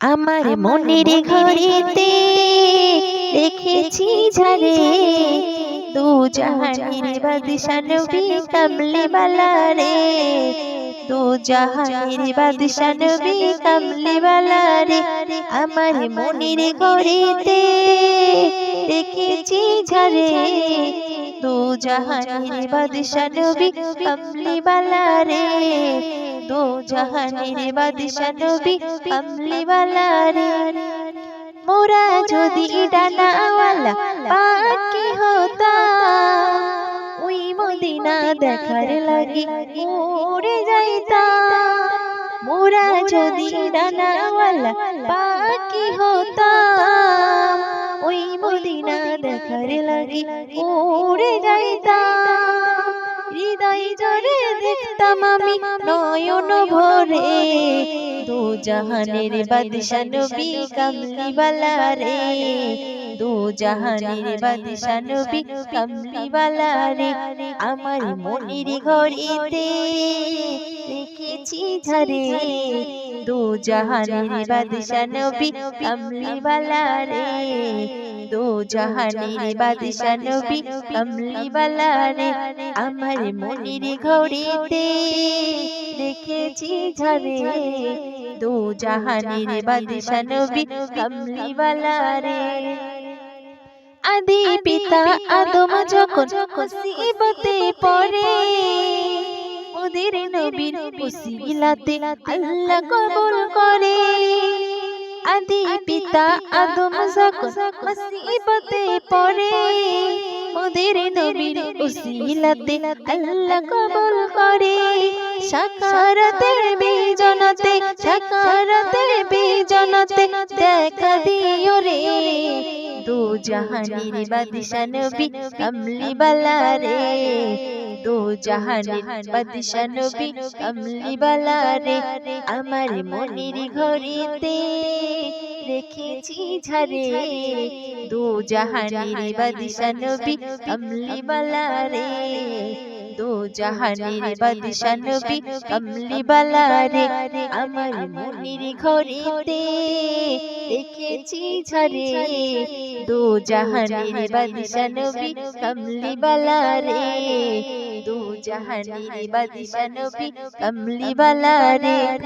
আমার মনের ঘরেতে দেখেছি ঝারে দু জাহানের বাদশা নবী কামলি বালা রে দু জাহানের বাদশা নবী কামলি বালা রে আমার মনের ঘরেতে রেখেছি ঝারে দু জাহানের বাদশা নবী কামলি বালা রে দো জাহানের বাদশা নবী কামলিওয়ালা রে মোরা যদি ডানাওয়ালা পাখি মদিনা দেখার লাগি উড়ে যাইতা মোরা যদি ডানাওয়ালা পাখি হতাম, ওই মদিনা দেখার লাগি উড়ে যাইতা হৃদয় জরে দেখতাম আমি নয়ন ভরে, দু জাহানের বাদশা নবী কামলিওয়ালা রে দু জাহানের বাদশা নবী কামলিওয়ালা রে আমার মনির ঘরেতে রেখেছি ঝরে দু জাহানের বাদশা নবী কামলিওয়ালা রে দো জাহানের বাদশা নবী কামলিওয়ালা রে আমার মনির ঘরেতে রেখেছি ঝরে দো জাহানের বাদশা নবী কামলিওয়ালা রে আদি পিতা আদম যখন মুসিবতে পড়ে ওদের নবীর মুসিলাতে আল্লাহ কবুল করে। আদি পিতা আদম যখন মুসিবতে পড়ে। ওদের নবীর উসিলাতে আল্লাহ কবুল করে। সাকারাতে বেজনতে সাকারাতে বেজনতে দেখা দিও রে। দু জাহানের বাদশা নবী কমলি বালা রে। দু জাহানের বাদশা নবী কমলি বালা রে। আমার মনির ঘরেতে রেখেছি ঝরে দু জাহানের বাদশা নবী কমলি বালা রে। জাহানের বাদশা নবী কমলি বালা রে আমার মনির ঘরেতে দেখেছি ঝরে। দু জাহানের বাদশা নবী কমলি বালা রে দু জাহানের বাদশা নবী কমলি বালা রে